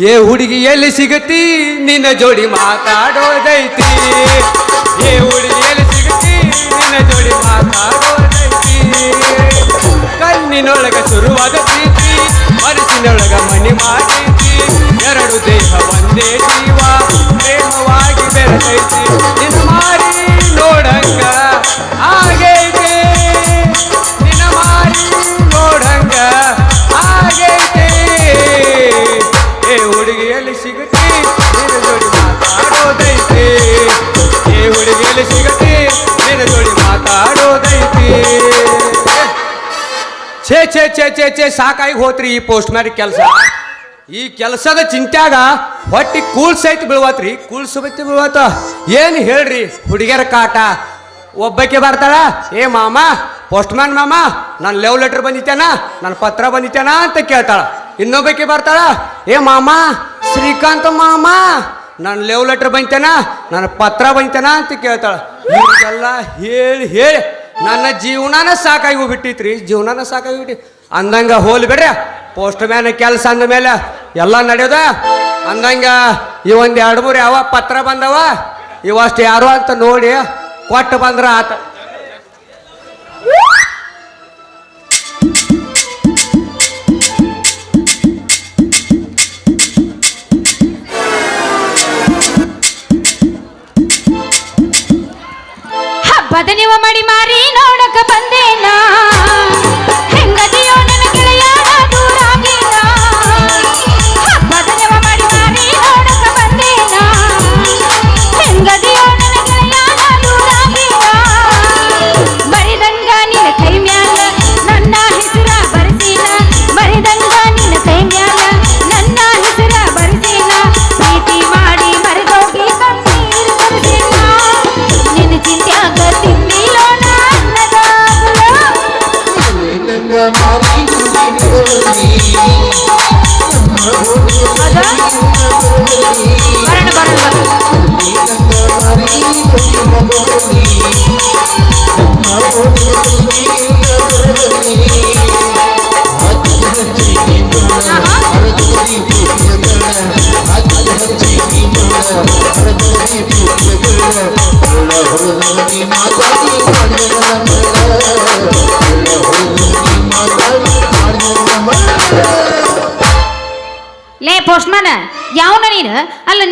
ಏ ಹುಡುಗಿ ಎಲ್ಲಿ ಸಿಗತಿ? ನಿನ್ನ ಜೋಡಿ ಮಾತಾಡೋದೈತಿ. ಏ ಹುಡುಗಿ ಎಲ್ಲಿ ಸಿಗತಿ? ನಿನ್ನ ಜೋಡಿ ಮಾತಾಡೋದೈತಿ. ಕಣ್ಣಿನೊಳಗ ಶುರುವಾದ ಚೇ ಚೇ ಛೇ ಛೇ, ಸಾಕಾಗಿ ಹೋತ್ರಿ ಈ ಪೋಸ್ಟ್ ಮ್ಯಾನ್ ಕೆಲಸ. ಈ ಕೆಲಸದ ಚಿಂತ್ಯಾಗ ಹೊಟ್ಟಿ ಕೂಳ್ ಬೀಳ್ವಾತ್ರಿ. ಬೀಳ್ವತ್ರಿ ಬೀಳ್ವಾತ ಏನು ಹೇಳ್ರಿ ಹುಡುಗಿಯರ ಕಾಟ? ಒಬ್ಬಕ್ಕೆ ಬರ್ತಾಳ? ಏ ಮಾಮ ಪೋಸ್ಟ್ ಮ್ಯಾನ್ ಮಾಮ ನನ್ನ ಲೆವ್ ಲೆಟರ್ ಬಂದಿತ್ತೇನ ನನ್ನ ಪತ್ರ ಬಂದಿತ್ತೇನ ಅಂತ ಕೇಳ್ತಾಳ. ಇನ್ನೊಬ್ಬಕ್ಕೆ ಬರ್ತಾಳ? ಏ ಮಾಮ, ಶ್ರೀಕಾಂತ ಮಾಮ ನನ್ನ ಲೆವ್ ಲೆಟರ್ ಬಂತೇನ ನನ್ನ ಪತ್ರ ಬಂತೇನ ಅಂತ ಕೇಳ್ತಾಳ. ಹೇಳಿ ಹೇಳಿ. ನನ್ನ ಜೀವನಾನ ಸಾಕಾಗಿ ಹೋಗ್ಬಿಟ್ಟಿತ್ರಿ ಜೀವನಾನ ಸಾಕಾಗಿ ಬಿಟ್ಟಿ. ಅಂದಂಗ ಹೋಲ್ ಬಿಡ್ರಿ ಪೋಸ್ಟ್ ಮ್ಯಾನ್ ಕೆಲಸ ಅಂದ ಮೇಲೆ ಎಲ್ಲ ನಡೆಯೋದ? ಅಂದಂಗ ಈ ಒಂದು ಎರಡು ಮೂರು ಯಾವ ಪತ್ರ ಬಂದವ? ಇವಷ್ಟು ಯಾರು ಅಂತ ನೋಡಿ ಕೊಟ್ಟು ಬಂದ್ರ ಆತ. ಮಾಡಿ ಮಾರಿ ನೋಡಕ ಬಂದೇನ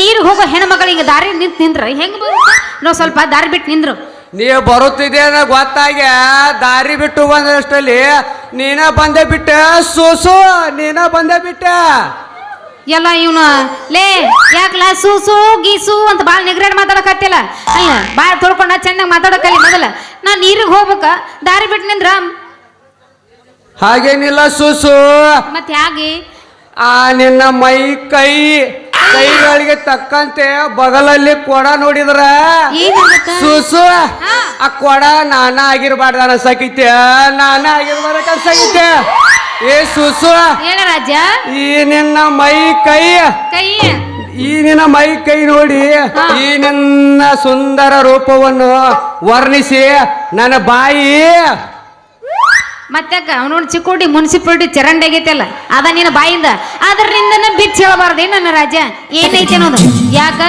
ನೀರು ಹೋಗೋ ಹೆಣ್ಮಗಳಿಗೆ ದಾರಿ ನಿಂತು ನಿಂದ್ರ. ಹೆಂಗ್ ಬರುತ್ತೆ ನಾವು ಸ್ವಲ್ಪ ದಾರಿ ಬಿಟ್ಟು ನಿಂದ್ರು. ನೀ ಬರುತ್ತಿದೆ ಅನ್ನ ಗೊತ್ತಾಗ ದಾರಿ ಬಿಟ್ಟು ಬಂದಷ್ಟಲ್ಲಿ ನೀನ ಬಂದೆ ಬಿಟ್ಟ. ಸೂಸು ನೀನ ಬಂದೆ ಬಿಟ್ಟ. ಎಲ್ಲ ಇವನು ಲೇ ಯಾಕಲ ಸೂಸು ಗೀಸು ಅಂತ ಭಾಳ ನಿಗ್ರೇಡ್ ಮಾತಾಡಕತ್ತಿಲ್ಲ? ಅಲ್ಲ ಬಾಳ ತೊಳ್ಕೊಂಡ ಚೆನ್ನಾಗಿ ಮಾತಾಡಕಲ್ಲಿ ಮೊದಲ. ನಾ ನೀರಿಗೆ ಹೋಗ್ಬೇಕ? ದಾರಿ ಬಿಟ್ಟು ನಿಂದ್ರ? ಹಾಗೇನಿಲ್ಲ ಸೂಸು. ಮತ್ತೆ ಹೇಗೆ ಆ ನಿನ್ನ ಮೈ ಕೈ ಕೈಗಳಿಗೆ ತಕ್ಕಂತೆ ಬಗಲಲ್ಲಿ ಕೊಡ ನೋಡಿದ್ರ? ಸುಸು ಸೂಸು ಹಾ. ಆ ಕೊಡ ನಾನ ಆಗಿರ್ಬಾರ್ದ ಅನ್ಸಕೈತೆ. ನಾನ ಆಗಿರ್ಬಾರ್ದ ಅನ್ಸಕೈತೆ. ಏ ಸುಸು ರಾಜ ಈ ನಿನ್ನ ಮೈ ಕೈ ಕೈ. ಈ ನಿನ್ನ ಮೈ ಕೈ ನೋಡಿ ಈ ನಿನ್ನ ಸುಂದರ ರೂಪವನ್ನು ವರ್ಣಿಸಿ ನನ್ನ ಬಾಯಿ ಮತ್ತಕ್ಕ ಅವನೊಂದು ಚಿಕ್ಕೋಡಿ ಮುನ್ಸಿಪಾಲಿಟಿ ಚರಂಡಿ ಆಗೈತಲ್ಲ ಅದ ನಿನ್ನ ಬಾಯಿಂದ. ಅದರಿಂದ ಬಿಚ್ಚ ಹೇಳಬಾರ್ದು ನನ್ನ ರಾಜ ಏನೈತೆ ಅನ್ನೋದು? ಯಾಕ?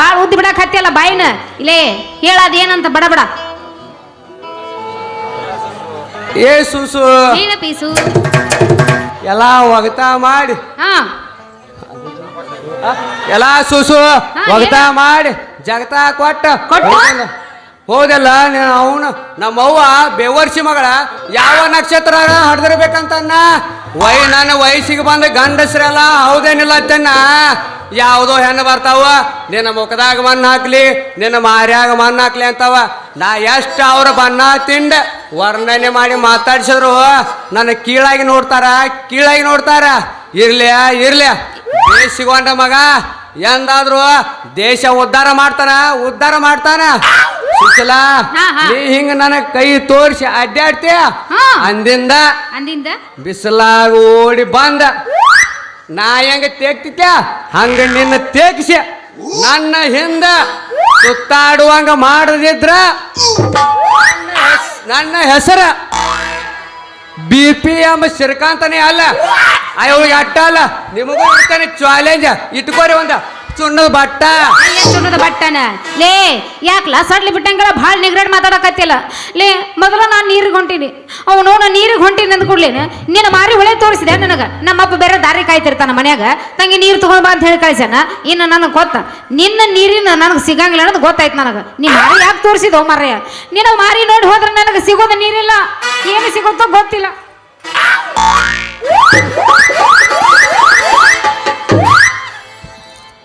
ಬಾಳ ಉದ್ದ ಬಿಡಕ್ ಹತ್ತಿಯಲ್ಲ ಬಾಯಿನ? ಇಲ್ಲೇ ಹೇಳದ ಏನಂತ ಬಡ ಬಡ. ಏ ಸೂಸು. ಏನ ಪೀಸು? ಎಲ್ಲ ಒಗತಾ ಮಾಡಿ. ಹಾ. ಎಲ್ಲ ಸೂಸು ಒಗತಾ ಮಾಡಿ. ಜಗತಾ ಕೊಟ್ಟ. ಕೊಟ್ಟು? ಹೌದಲ್ಲ ನೀನು ಅವನು ನಮ್ಮವ್ವ ಬೇವರ್ಸಿ ಮಗಳ, ಯಾವ ನಕ್ಷತ್ರ ಹಡ್ದಿರ್ಬೇಕಂತನ್ನ? ವೈ ನನ್ನ ವಯಸ್ಸಿಗೆ ಬಂದ ಗಂಡಸ್ರೆಲ್ಲ ಹೌದೇನಿಲ್ಲ ಅಂತನ್ನ ಯಾವುದೋ ಹೆಣ್ಣು ಬರ್ತಾವ, ನಿನ್ನ ಮುಖದಾಗ ಮಣ್ಣು ಹಾಕ್ಲಿ, ನಿನ್ನ ಮಾರ್ಯಾಗ ಮಣ್ಣು ಹಾಕ್ಲಿ ಅಂತವ. ನಾ ಎಷ್ಟು ಅವ್ರ ಬಣ್ಣ ತಿಂಡ ವರ್ಣನೆ ಮಾಡಿ ಮಾತಾಡ್ಸಿದ್ರು. ನನ್ನ ಕೀಳಾಗಿ ನೋಡ್ತಾರ ಕೀಳಾಗಿ ನೋಡ್ತಾರ. ಇರ್ಲಿ ಇರ್ಲಿ. ಸಿಗೋಂಡ ಮಗ, ಎಂದಾದ್ರು ದೇಶ ಉದ್ಧಾರ ಮಾಡ್ತಾನ ಉದ್ಧಾರ ಮಾಡ್ತಾನ. ಸುಶಲ ಹಾ, ಹಾ. ನೀ ಹಿಂಗ ನನ್ನ ಕೈ ತೋರಿಸಿ ಅಡ್ಡಾಡ್ತೀಯ? ಹಾ. ಅಂದಿಂದ ಅಂದಿಂದ? ಬಿಸಿಲಾಗ ಓಡಿ ಬಂದ. ನಾ ಹೆಂಗ ತೇಗ್ತಿತ್ಯ ಹಂಗ ನಿನ್ನ ತೇಗಿಸಿ. ನನ್ನ ಹಿಂದ ಸುತ್ತಾಡುವಂಗ ಮಾಡದಿದ್ರ ನನ್ನ ಹೆಸರ ಬಿ ಪಿ ಎಂ ಶ್ರೀಕಾಂತನೇ ಅಲ್ಲ. ಅಯ್ಯೋ ಅಟ್ಟ ಅಲ್ಲ. ನಿಮಗೂ ಇರ್ತಾನೆ ಚಾಲೆಂಜ್ ಇಟ್ಕೋರಿ ಒಂದ. ಸುಣ್ಣದ ಬಟ್ಟ? ಸುಣ್ಣದ ಬಟ್ಟನ? ಲೇ ಯಾಕಲ ಸಡ್ಲಿ ಬಿಟ್ಟಂಗಲ್ಲ ಭಾಳ ನಿಗ್ರಡ್ ಮಾತಾಡಕತ್ತಿಲ್ಲ ಲೇ, ಮೊದಲು ನಾನು ನೀರಿಗೆ ಹೊಂಟೀನಿ. ಅವನು ನಾನು ನೀರಿಗೆ ಹೊಂಟೀನಿ ಅಂದ ಕೂಡ್ಲೇನೆ? ನಿನ್ನ ಮಾರಿ ಹೊಳೆ ತೋರಿಸಿದೆ ನನಗೆ. ನಮ್ಮಪ್ಪ ಬೇರೆ ದಾರಿ ಕಾಯ್ತಿರ್ತಾನ ಮನ್ಯಾಗ. ತಂಗಿ, ನೀರು ತಗೊಂಡ್ ಬಾ ಅಂತ ಹೇಳಿ ಕಳ್ಸ್ಯಾನ. ಇನ್ನು ನನಗೆ ಗೊತ್ತ. ನಿನ್ನ ನೀರಿನ ನನಗೆ ಸಿಗಂಗಿಲ್ಲ ಅನ್ನೋದು ಗೊತ್ತಾಯ್ತು ನನಗೆ. ನೀ ಮಾರಿ ಯಾಕೆ ತೋರಿಸಿದೋ ಮಾರಯ್ಯ ನಿನ್ನ ಮಾರಿ ನೋಡಿ ಹೋದ್ರೆ ನನಗೆ ಸಿಗೋದು ನೀರಿಲ್ಲ. ಏನು ಸಿಗುತ್ತೋ ಗೊತ್ತಿಲ್ಲ.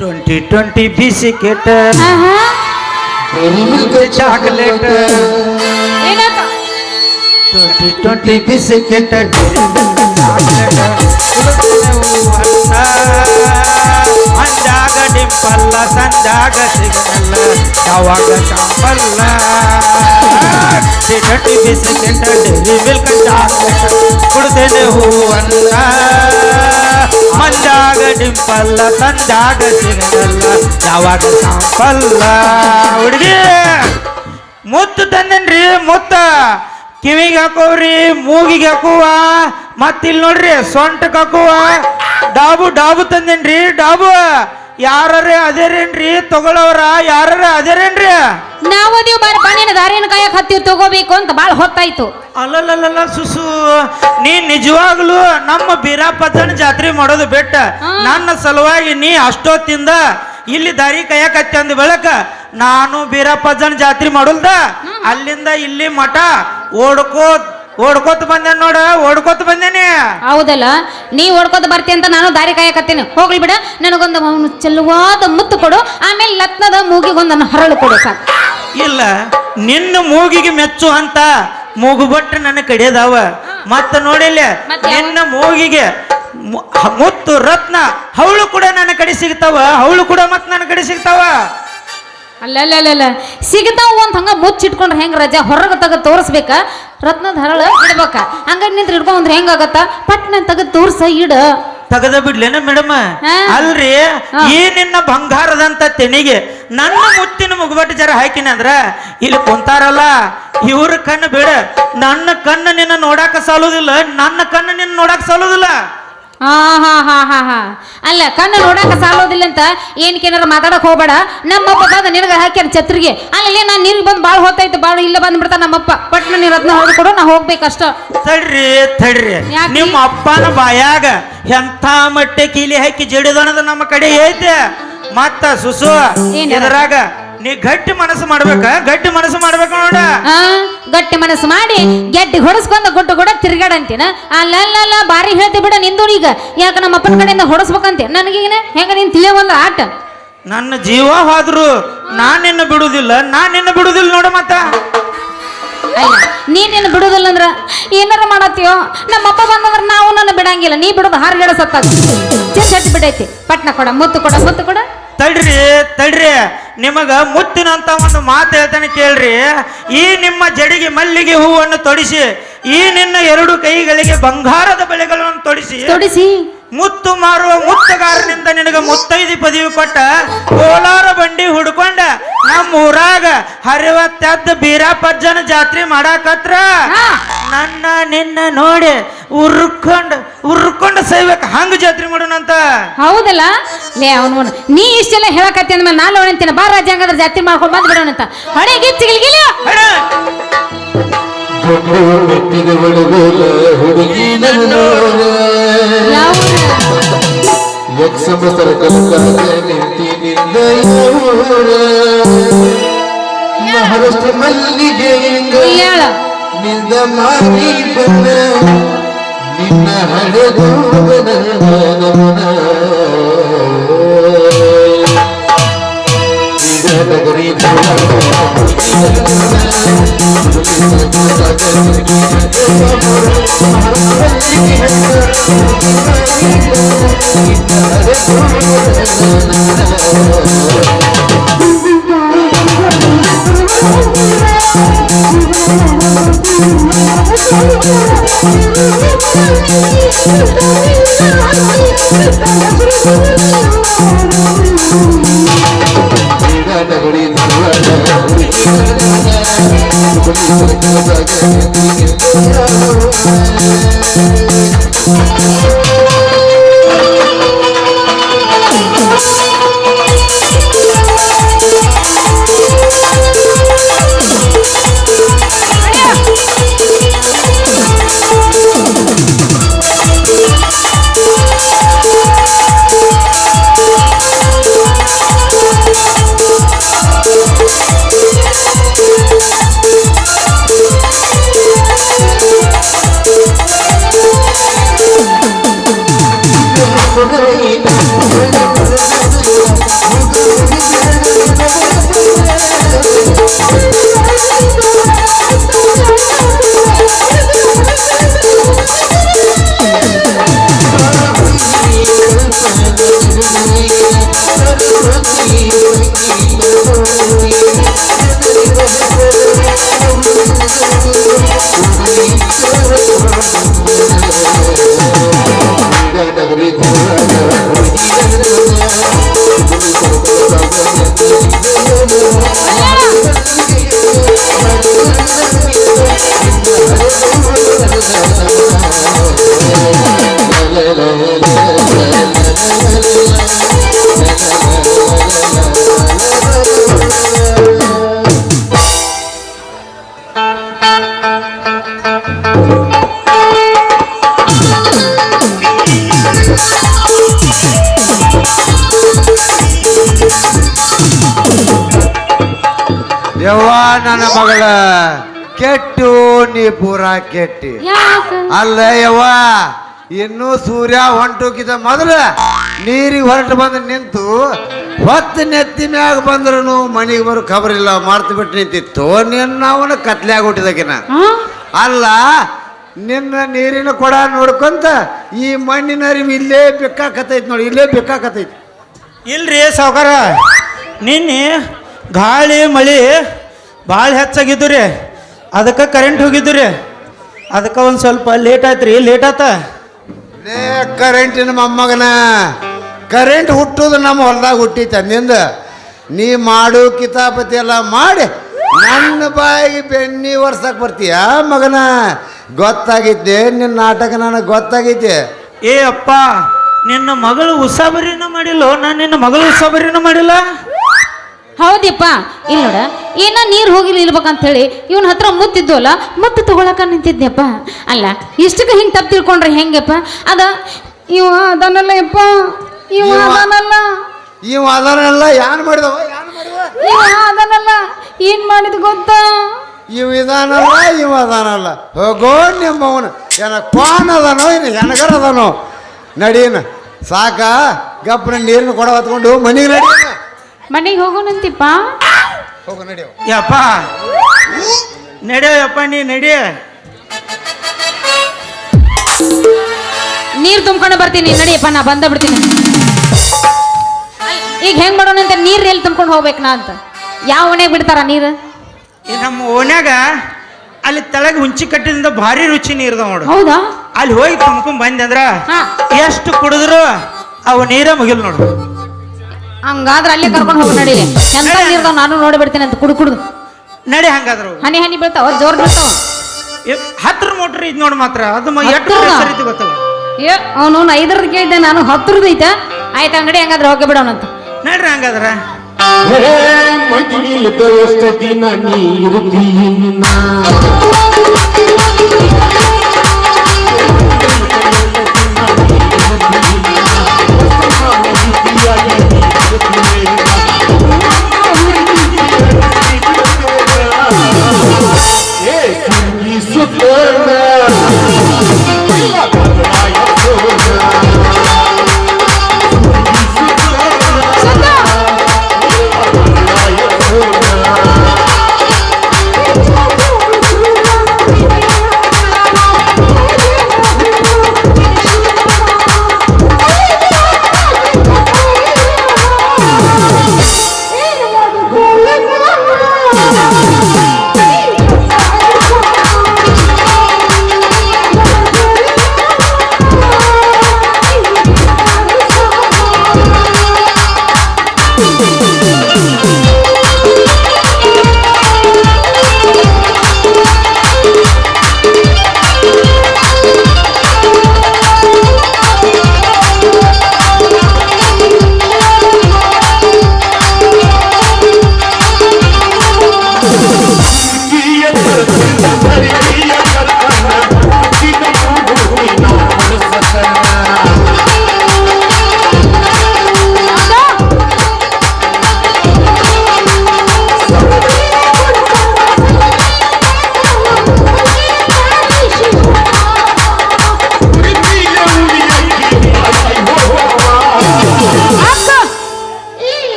Twenty twenty biscuit. Chocolate twenty twenty biscuit ಅಂದಾಗ ಡಿಂಪಲ್ಲ, ಸಂದಾಗ ಸಿಗಲ್ಲ ಯಾವಾಗ ಚಂಪಲ್ಲ ಟಿ ಬಿಸಿಕೆಟ್ ಡೈರಿ ಮಿಲ್ಕ್ ಚಾಕ್ಲೇಟ್ ಕುಡ್ತೇನೆ ಹೂವಲ್ಲ ಮಂದಾಗ ಡಿಂಪಲ್ಲ ತಂದಾಗ ಸಿಗಲ್ಲ, ಯಾವಾಗ ಚಂಪಲ್ಲ ಹುಡುಗಿ, ಮುತ್ತು ತಂದೇನ್ರಿ, ಮುತ್ತ. ಕಿವಿಗೆ ಹಾಕೋವ್ರಿ ಮೂಗಿಗೆ ಹಾಕುವ ಮತ್ತಿಲ್ ನೋಡ್ರಿ ಸೊಂಟಕ್ಕೆ ಹಾಕುವ. ಡಾಬು ಡಾಬು ತಂದೇನ್ರಿ ಡಾಬು. ಯಾರೇ ಅದೇರೇನ್ರಿ? ತಗೊಳವ್ರ ಯಾರೇ ಅದೇರೇನ್ರಿ? ನಾವು ನೀವು ಬಣ್ಣಿನ ದಾರಿನ ಕಾಯಕ್ ಹತ್ತಿವ್ ತಗೋಬೇಕು ಅಂತ ಬಾಳ ಹೊತ್ತಾಯ್ತು. ಅಲ್ಲಲ್ಲಲ್ಲ ಸುಸು ನೀ ನಿಜವಾಗ್ಲೂ ನಮ್ಮ ಬೀರಾಪತ್ತನ ಜಾತ್ರೆ ಮಾಡೋದು ಬೆಟ್ಟ. ನನ್ನ ಸಲುವಾಗಿ ನೀ ಅಷ್ಟೊತ್ತಿಂದ ಇಲ್ಲಿ ದಾರಿ ಕೈಯಕತ್ತಿ ಅಂದ ಬೆಳಕ ನಾನು ಬೀರಪ್ಪಜ್ಜನ ಜಾತ್ರೆ ಮಾಡುಲ್ದ? ಅಲ್ಲಿಂದ ಇಲ್ಲಿ ಮಠ ಓಡ್ಕೋತ್ ಓಡ್ಕೋತ ಬಂದೆ ನೋಡ ಓಡ್ಕೋತ ಬಂದೇನಿ. ಹೌದಲ್ಲ ನೀ ಓಡ್ಕೋತ ಬರ್ತಿ ಅಂತ ನಾನು ದಾರಿ ಕಾಯಕತ್ತೀನಿ. ಹೋಗ್ಲಿ ಬಿಡ ನನಗೊಂದು ಅವನು ಚೆಲ್ಲುವಾದ ಮುತ್ತು ಕೊಡು ಆಮೇಲೆ ಲತ್ನದ ಮೂಗಿಗೊಂದನ್ನು ಹರಳು ಕೊಡು ಸಾಕು. ಇಲ್ಲ ನಿನ್ನ ಮೂಗಿಗೆ ಮೆಚ್ಚು ಅಂತ ಮೂಗು ಬಟ್ಟ ನನ್ನ ಕಡೆಯದಾವ ಮತ್ತ ನೋಡಿಲ್ಲ ನಿನ್ನ ಮೂಗಿಗೆ ಮು- ಮುತ್ತು ರತ್ನ ಹವಳು ಕೂಡ ನನ್ನ ಕಡೆ ಸಿಗ್ತಾವ ಹವಳು ಕೂಡ ಮತ್ತೆ ನನ್ನ ಕಡೆ ಸಿಗ್ತಾವ. ಅಲ್ಲಲ್ಲ ಸಿಗ್ತಾವ ಅಂತ ಹಂಗ ಮುಚ್ಚಿಟ್ಕೊಂಡ್ರೆ ಹೆಂಗ್ ರಜಾ? ಹೊರಗೆ ತೆಗೆದು ತೋರಿಸ್ಬೇಕ? ರತ್ನದ ಹರಳ ಇಡ್ಬೇಕ. ಹಂಗ ನಿಂತ್ರ ಇಟ್ಕೊಂಡ್ರೆ ಹೆಂಗಾಗತ್ತ ಪಟ್ನ ತೆಗೆದು ತೋರ್ಸ ಇಡ. ತಗದ ಬಿಡ್ಲೇನ ಮೇಡಮ್? ಅಲ್ರಿ. ಈ ನಿನ್ನ ಬಂಗಾರದಂತ ತೆನಿಗೆ ನನ್ನ ಮುತ್ತಿನ ಮುಗುಬಟ್ಟು ಜರ ಹಾಕಿನ ಅಂದ್ರ ಇಲ್ಲಿ ಕುಂತಾರಲ್ಲ ಇವ್ರ ಕಣ್ಣು ಬೇಡ. ನನ್ನ ಕಣ್ಣು ನಿನ್ನ ನೋಡಾಕ ಸಾಲುದಿಲ್ಲ ನನ್ನ ಕಣ್ಣು ನಿನ್ನ ನೋಡಾಕ ಸಾಲುದಿಲ್ಲ. ಹಾ ಹಾ ಹಾ ಹಾ ಹಾ. ಅಲ್ಲ ಕಣ್ಣು ನೋಡಾಕ ಸಾಲೋದಿಲ್ಲ ಅಂತ ಏನಕ್ಕೇನಾರ ಮಾತಾಡಕ್ ಹೋಗ್ಬೇಡ. ನಮ್ಮಪ್ಪ ಬಂದ ನಿನಗ ಹಾಕ್ಯಾರ ಛತ್ರಿಗೆ. ಅಲ್ಲೇ ನಾನು ನೀರಿಗೆ ಬಂದು ಭಾಳ ಹೊತ್ತಾಯ್ತು. ಭಾಳ ಇಲ್ಲ ಬಂದ್ಬಿಡ್ತಾ ನಮ್ಮಪ್ಪ. ಪಟ್ನ ನೀರು ಅದನ್ನ ಹೊಡೆದು ಕೊಡು ನಾ ಹೋಗ್ಬೇಕಷ್ಟ ತಡ್ರಿ ತಡ್ರಿ. ಯಾಕೆ? ನಿಮ್ಮ ಅಪ್ಪನ ಬಾಯಾಗ ಎಂಥ ಮಟ್ಟೆ ಕೀಲಿ ಹಾಕಿ ಜಡಿದನದ ನಮ್ಮ ಕಡೆ ಐತೆ. ಮತ್ತ ಸುಸು ಏನ್? ಇದ್ರಾಗ ನೀ ಗಟ್ಟಿ ಮನಸ್ಸು ಮಾಡ್ಬೇಕ? ಗಟ್ಟಿ ಮನಸ್ಸು ಮಾಡ್ಬೇಕು ನೋಡ. ಆ ಗಟ್ಟಿ ಮನಸ್ಸು ಮಾಡಿ ಗೆಡ್ಡಿ ಹೊಡಸ್ಕೊಂಡ ಗುಡ್ಡ ಗುಡ ತಿರ್ಗಾಡಂತೀನ? ಅಲ್ಲಲ್ಲ ಬಾರಿ ಹೇಳ್ತಿ ಬಿಡ ನಿಂದು ಈಗ. ಯಾಕ ನಮ್ಮ ಅಪ್ಪನ ಕಡೆಯಿಂದ ಹೊಡಸ್ಬೇಕಂತೆ? ನನಗೀಗ ಹೆಂಗ ನೀನ್ ತಿಳಿಯವಲ್ಲ ಆಟ? ನನ್ನ ಜೀವ ಹೋದ್ರು ನಾನ್ ನಿನ್ನ ಬಿಡುದಿಲ್ಲ ನಾನ್ ನಿನ್ನ ಬಿಡುದಿಲ್ಲ ನೋಡ ಮತ್ತ. ನೀನ್ ನೀನೇನು ಬಿಡುದಿಲ್ಲ ಅಂದ್ರ ಏನಾರ ಮಾಡತ್ತೀಯೋ? ನಮ್ಮಪ್ಪ ಬಂದಂದ್ರ ನಾವು ನನ್ನ ಬಿಡಂಗಿಲ್ಲ. ನೀ ಬಿಡೋದು ಹಾರ್ಗಡ ಸತ್ತಾಗ. ಚಿಂತಟ್ಟಿ ಬಿಡೈತಿ ಪಟ್ನ ಕೊಡ ಮುತ್ತು ಕೊಡ ಮುತ್ತು ಕೊಡ. ತಡ್ರಿ ತಡ್ರಿ. ನಿಮಗ ಮುತ್ತಿನಂತ ಒಂದು ಮಾತು ಹೇಳ್ತಾನೆ ಕೇಳ್ರಿ. ಈ ನಿಮ್ಮ ಜಡಿಗೆ ಮಲ್ಲಿಗೆ ಹೂವನ್ನು ತೊಡಿಸಿ, ಈ ನಿನ್ನ ಎರಡು ಕೈಗಳಿಗೆ ಬಂಗಾರದ ಬೆಳೆಗಳನ್ನು ತೊಡಿಸಿ ತೊಡಿಸಿ. ಮುತ್ತು ಮಾರುವ ಮುತ್ತುಗಾರನಿಂದ ನಿನಗ ಮುತ್ತೈದಿ ಪದವಿ ಕೊಟ್ಟ ಕೋಲಾರ ಬಂಡಿ ಹುಡ್ಕೊಂಡ ನಮ್ಮ ಊರಾಗ ಹರಿವತ್ತದ್ದ ಬೀರಾಪಜ್ಜನ ಜಾತ್ರೆ ಮಾಡಾಕತ್ರ. ಹಾ. ನನ್ನ ನಿನ್ನ ನೋಡಿ ಉರ್ಕೊಂಡು ಉರ್ಕೊಂಡು ಸೈಬೇಕು ಹಂಗ ಜಾತ್ರೆ ಮಾಡೋಣಂತ. ಹೌದಲ್ಲ? ಲೇ ಅವನು ನೀ ಇಷ್ಟೆಲ್ಲ ಹೇಳಕತ್ತಿ ಅಂದ್ಮೇಲೆ ನಾನು ಅವನಂತೀನಿ ಬಾ ರಾಜ ಹಂಗಾದ್ರೆ ಜಾತ್ರೆ ಮಾಡ್ಕೊಂಡು ಬಂದ್ಬಿಡೋಣಂತ ಬಿಡೋಣಂತ. ಹೊಡೆ ಯಕ್ಷಮ ಸರ್ಕಲ್ಕಾಗ ನಿಂತಿನಿಂದ ಮಹಾರಾಷ್ಟ್ರ ಮಲ್ಲಿಗೆ ಹಿಂಗ ಹೇಳ ನಿಂದ ಮಾಡಿ ಬಂದ. ನಿನ್ನ ಹಳೆದು ನಗರಿ ನಗರಿ ಹುಡುಗಿ ಯವ್ವ ನನ್ನ ಮಗಳ ಕೆಟ್ಟು ನೀ ಪೂರ ಕೆಟ್ಟಿ. ಅಲ್ಲ ಯವ್ವ ಇನ್ನು ಸೂರ್ಯ ಹೊಂಟೋಕಿದ ಮೊದಲ ನೀರಿಗೆ ಹೊರಟು ಬಂದು ನಿಂತು ಹೊತ್ತು ನೆತ್ತಿ ಮ್ಯಾಗ ಬಂದ್ರು ಮನೆಗೆ ಬರೋ ಇಲ್ಲ ಮರ್ತು ಬಿಟ್ಟು ನಿಂತಿತ್ತು. ನಿನ್ನ ಅವನ ಕತ್ಲ್ಯಾಗ ಹುಟ್ಟಿದಕಿನ ಅಲ್ಲ ನಿನ್ನ ನೀರಿನ ಕೊಡ ನೋಡ್ಕೊಂತ ಈ ಮಣ್ಣಿನ ಅರಿವು ಇಲ್ಲೇ ಬೇಕಾಕತೈತಿ ನೋಡಿ ಇಲ್ಲೇ ಬೇಕಾಕತೈತಿ. ಇಲ್ರಿ ಸಾವುಕಾರ ನಿನ್ನೆ ಗಾಳಿ ಮಳೆ ಭಾಳ ಹೆಚ್ಚಾಗಿದ್ದು ರೀ ಅದಕ್ಕೆ ಕರೆಂಟ್ ಹೋಗಿದ್ದು ರೀ ಅದಕ್ಕೆ ಒಂದು ಸ್ವಲ್ಪ ಲೇಟ್ ಆಯ್ತು ರೀ ಲೇಟ್ ಆತ? ಲೇ ಕರೆಂಟಿನ ಮೊಮ್ಮಗನ. ಕರೆಂಟ್ ಹುಟ್ಟುದು ನಮ್ಮ ಹೊಲದಾಗ ಹುಟ್ಟಿತ್ತು ಅಂದಿಂದ ನೀ ಮಾಡು ಕಿತಾಪತಿ ಎಲ್ಲ ಮಾಡಿ ನನ್ನ ಬಾಯಿಗೆ ಬೆನ್ನಿ ವರ್ಷಕ್ಕೆ ಬರ್ತೀಯ ಮಗನ? ಗೊತ್ತಾಗೈತೆ ನಿನ್ನ ನಾಟಕ ನನಗೆ ಗೊತ್ತಾಗೈತೆ ಏ ಅಪ್ಪ ನಿನ್ನ ಮಗಳು ಉಸಾಬರಿನ ಮಾಡಿಲ್ಲ? ನಾನು ನಿನ್ನ ಮಗಳು ಉಸಾಬರಿನ ಮಾಡಿಲ್ಲ? ಹೌದಿಪ್ಪ ಇಲ್ಲ ನೋಡ ಏನ ನೀರ್ ಹೋಗಿಲ್ಲ ಇಲ್ಬೇಕಂತ ಹೇಳಿ ಇವನ್ ಹತ್ರ ಮುತ್ತಿದ್ವಲ್ಲ ಮುತ್ತು ತಗೊಳಕ ನಿಂತಿದ್ದೆಪ್ಪ ಅಲ್ಲ ಇಷ್ಟಕ್ಕೆ ಹಿಂಗೆ ತಪ್ಪು ತಿಳ್ಕೊಂಡ್ರೆ ಹೆಂಗಪ್ಪ ಅದ ಇವ ಅದನ್ನಲ್ಲ ಯಪ್ಪ ಇವ ಅದನಲ್ಲ. ಇವ ಅದನ್ನೆಲ್ಲ ಯಾನ್ ಮಾಡಿದವ ಯಾನ್ ಮಾಡಿದವ? ಇವ ಅದನ್ನಲ್ಲ ಏನ್ ಮಾಡಿದ ಗೊತ್ತಾ? ಇವ ಇದಾನಲ್ಲ ಇವ ಅದಾನಲ್ಲ. ಹೋಗೋ ನಿಮ್ಮವನು ಏನ ಕ್ವಾನ್ ಅದನೋ ಇನ್ನು ಹೆಣಗರ ಅದನೋ. ನಡೀನ. ಸಾಕ ಗಪ್ಪನ ನೀರಿನ ಕೊಡ ಹೊತ್ಕೊಂಡು ಮನೆಗೆ ನಡೀನ. ಮನೆಗೆ ಹೋಗೋಣಂತಿಪ್ಪ ಹೋಗು ಯಪ್ಪ. ನಡೆಯಪ್ಪ ಯಪ್ಪ ನೀ ನಡಿ. ನೀರು ತುಂಬ್ಕೊಂಡು ಬರ್ತೀನಿ. ನಡಿಯಪ್ಪ ನಾ ಬಂದ ಬಿಡ್ತೀನಿ ಈಗ ಹೆಂಗ್ ಮಾಡೋಣ ಅಂತ ನೀರ್ ಎಲ್ಲಿ ತುಂಬ್ಕೊಂಡು ಹೋಗ್ಬೇಕು ನಾ ಅಂತ? ಯಾವ ಓಣ್ಯಾಗ ಬಿಡ್ತಾರ ನೀರು? ಈ ನಮ್ಮ ಓಣ್ಯಾಗ ಅಲ್ಲಿ ತಳಗ ಹುಂಚಿ ಕಟ್ಟಿದಿಂದ ಭಾರಿ ರುಚಿ ನೀರ್ದ ನೋಡು. ಹೌದಾ? ಅಲ್ಲಿ ಹೋಗಿ ತುಂಬ್ಕೊಂಡ್ ಬಂದೆ ಅಂದ್ರ ಹಾ. ಎಷ್ಟು ಕುಡಿದ್ರು ಅವು ನೀರೇ ಮುಗಿಲ್ ನೋಡು. ಹಂಗಾದ್ರೆ ಅಲ್ಲೇ ಕರ್ಕೊಂಡು ಹೋಗಿ ನಡೀಲಿ. ಎಂತ ಇರ್ತಾವ ನಾನು ನೋಡಿಬಿಡ್ತೀನಿ ಅಂತ ಕುಡು ಕುಡ್ದು. ನಡಿ ಹಂಗಾದ್ರು ಹನಿ ಹನಿ ಬೀಳ್ತಾವ ಜೋರ್ ಬೀಳ್ತಾವ. ಎ- ಹತ್ರ ಮೋಟ್ರ್ ಇದ್ ನೋಡ್ ಮಾತ್ರ ಅದು ಎಷ್ಟು ಐತಿ ಗೊತ್ತಲ್ಲ? ಏ ಅವನು ಐದರದ್ದು ಕೇಳಿದ್ದೆ ನಾನು ಹತ್ತರದ್ದು ಐತೆ. ಆಯ್ತು ಅಂಗಡಿ ಹಂಗಾದ್ರೆ ಹೋಗಿ ಬಿಡೋಣಂತ ನಡ್ರಿ ಹಂಗಾದ್ರೆ. ದಿನ ನೀರುತ್ತೀನ